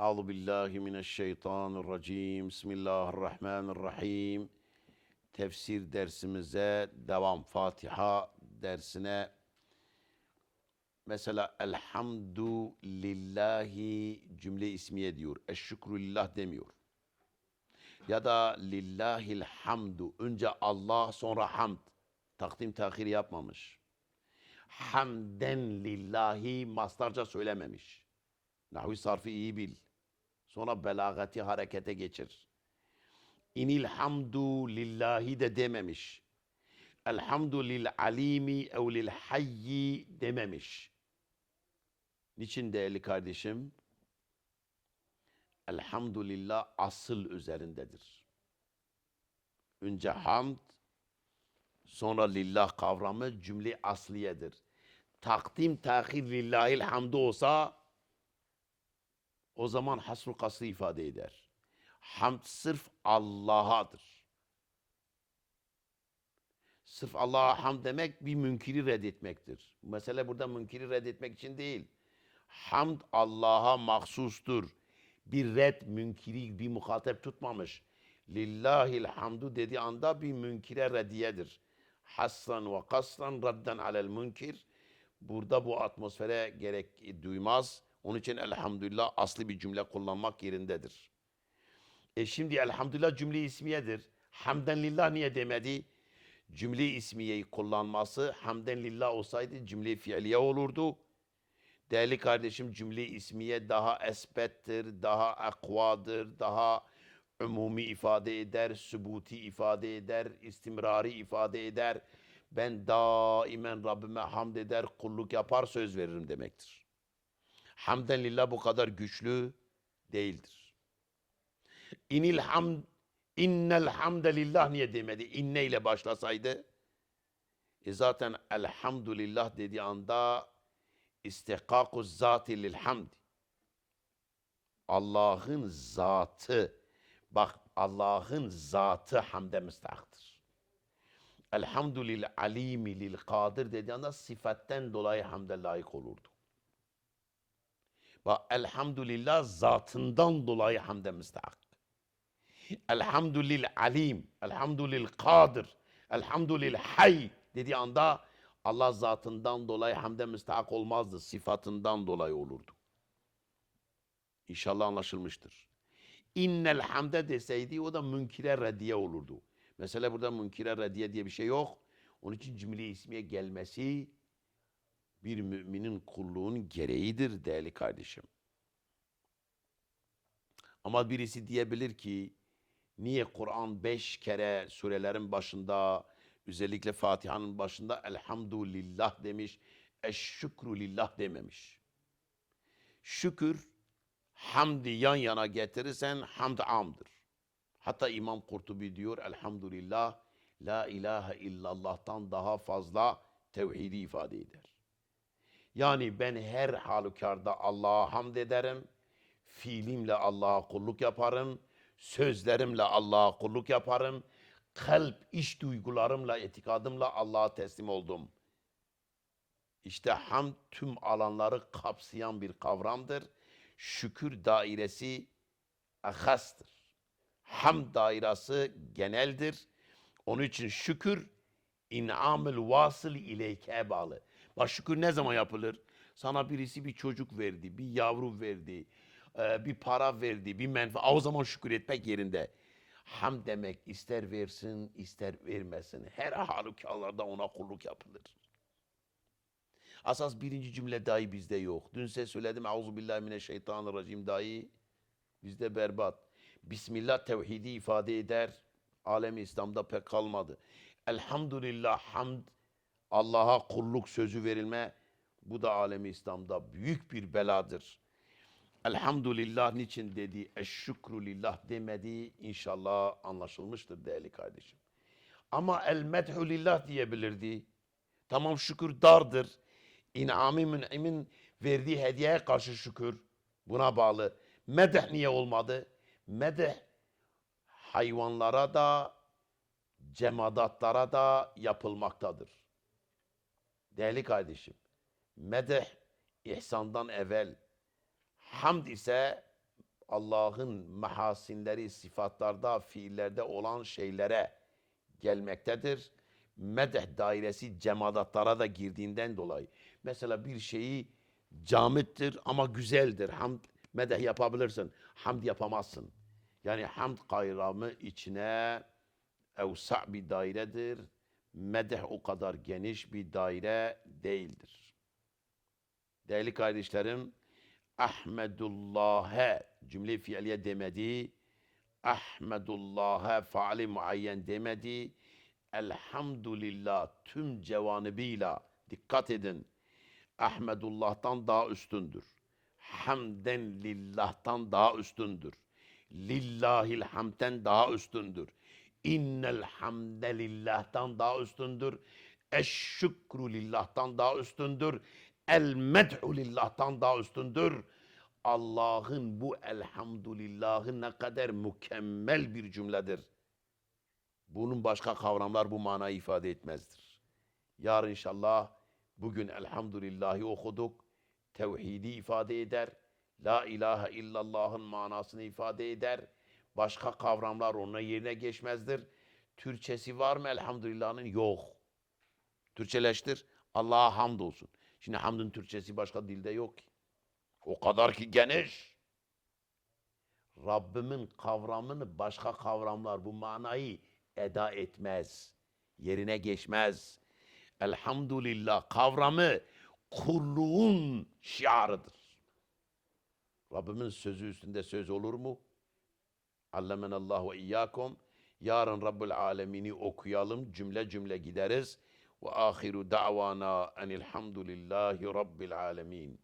Euzu billahi mineşşeytanirracim. Bismillahirrahmanirrahim. Tefsir dersimize devam. Fatiha dersine mesela elhamdu lillahi cümle ismiye diyor. Eşşükrü lillah demiyor. Ya da lillahil hamdu. Önce Allah sonra hamd. Takdim tahir yapmamış. Hamden lillahi mastarca söylememiş. Nahvi sarfı iyi bil. Sonra belagati harekete geçir. İnil hamdu lillahi de dememiş. Elhamdu lil alimi ev lil hayyi dememiş. Niçin değerli kardeşim? Elhamdülillah asıl üzerindedir. Önce hamd, sonra lillah kavramı cümle asliyedir. Takdim tahir lillahil hamdu olsa o zaman hasru kasrı ifade eder. Hamd sırf Allah'adır. Sırf Allah'a hamd demek bir münkiri reddetmektir. Mesele burada münkiri reddetmek için değil. Hamd Allah'a mahsustur. Bir red münkiri bir muhatap tutmamış. Lillahil hamdu dediği anda bir münkire reddiyedir. Hasran ve kasran radden alel münkir. Burada bu atmosfere gerek duymaz. Onun için elhamdülillah aslı bir cümle kullanmak yerindedir. E şimdi elhamdülillah cümle ismiyedir. Hamden lillah niye demedi? Cümle ismiyeyi kullanması hamden lillah olsaydı cümle fiiliye olurdu. Değerli kardeşim cümle ismiye daha esbettir, daha akvadır, daha umumi ifade eder, sübuti ifade eder, istimrari ifade eder. Ben daimen Rabbime hamd eder, kulluk yapar, söz veririm demektir. Hamden lillah bu kadar güçlü değildir. İnil hamd, innel hamde lillah niye demedi? İnne ile başlasaydı. E zaten elhamdülillah dediği anda istihkaku zati lil hamdi. Allah'ın zatı, bak Allah'ın zatı hamde müstahaktır. Elhamdülil alimi lil kadir dediği anda sıfatten dolayı hamde layık olurdu. Bak elhamdülillah zatından dolayı hamde müstahak. Elhamdülil alim, elhamdülil kadir, elhamdülil hay dediği anda Allah zatından dolayı hamde müstahak olmazdı. Sıfatından dolayı olurdu. İnşallah anlaşılmıştır. İnnel hamde deseydi o da münkire reddiye olurdu. Mesela burada münkire reddiye diye bir şey yok. Onun için cümle ismiye gelmesi bir müminin kulluğun gereğidir değerli kardeşim. Ama birisi diyebilir ki niye Kur'an beş kere surelerin başında özellikle Fatiha'nın başında elhamdülillah demiş, eşşükrü lillah dememiş. Şükür, hamdi yan yana getirirsen hamd amdır. Hatta İmam Kurtubi diyor elhamdülillah la ilahe illallah'tan daha fazla tevhidi ifade eder. Yani ben her halükarda Allah'a hamd ederim, fiilimle Allah'a kulluk yaparım, sözlerimle Allah'a kulluk yaparım, kalp, iç duygularımla, etikadımla Allah'a teslim oldum. İşte hamd tüm alanları kapsayan bir kavramdır. Şükür dairesi ahastır. Hamd dairesi geneldir. Onun için şükür in'amül vasıl ileyke bağlı. Bak ne zaman yapılır? Sana birisi bir çocuk verdi, bir yavru verdi, e, bir para verdi, bir menfaat. O zaman şükür etmek yerinde. Ham demek ister versin, ister vermesin. Her halükarlarda ona kulluk yapılır. Asas birinci cümle dahi bizde yok. Dün size söyledim. Euzubillahimineşşeytanirracim dahi bizde berbat. Bismillah tevhidi ifade eder. Alem-i İslam'da pek kalmadı. Elhamdülillah hamd Allah'a kulluk sözü verilme bu da alemi İslam'da büyük bir beladır. Elhamdülillah niçin dedi, eşşükrü lillah demedi inşallah anlaşılmıştır değerli kardeşim. Ama el medhü lillah diyebilirdi. Tamam şükür dardır. İn'ami mün'imin verdiği hediyeye karşı şükür. Buna bağlı. Medeh niye olmadı? Medeh hayvanlara da cemadatlara da yapılmaktadır. Değerli kardeşim, medeh ihsandan evvel, hamd ise Allah'ın mahasinleri, sıfatlarda, fiillerde olan şeylere gelmektedir. Medeh dairesi cemadatlara da girdiğinden dolayı. Mesela bir şeyi camittir ama güzeldir. Hamd, medeh yapabilirsin. Hamd yapamazsın. Yani hamd kayramı içine evsa bir dairedir. Medeh o kadar geniş bir daire değildir. Değerli kardeşlerim, Ahmedullah'e cümle fiiliye demedi. Ahmedullah'e faali muayyen demedi. Elhamdülillah tüm cevanibıyla dikkat edin. Ahmedullah'tan daha üstündür. Hamden lillah'tan daha üstündür. Lillahil hamden daha üstündür. İnnel hamde lillah'tan daha üstündür. Eşşükru lillah'tan daha üstündür. El med'u lillah'tan daha üstündür. Allah'ın bu elhamdülillahı ne kadar mükemmel bir cümledir. Bunun başka kavramlar bu manayı ifade etmezdir. Yarın inşallah bugün elhamdülillahi okuduk. Tevhidi ifade eder. La ilahe illallah'ın manasını ifade eder. Başka kavramlar onun yerine geçmezdir. Türkçesi var mı elhamdülillah'ın? Yok. Türkçeleştir. Allah'a hamd olsun. Şimdi hamdın Türkçesi başka dilde yok ki. O kadar ki geniş. Rabbimin kavramını başka kavramlar bu manayı eda etmez. Yerine geçmez. Elhamdülillah kavramı kulluğun şiarıdır. Rabbimin sözü üstünde söz olur mu? Allemenallahu ve iyyakum. Yarın Rabbul Alemini okuyalım. Cümle cümle gideriz. Ve ahiru da'vana enilhamdülillahi Rabbil Alemin.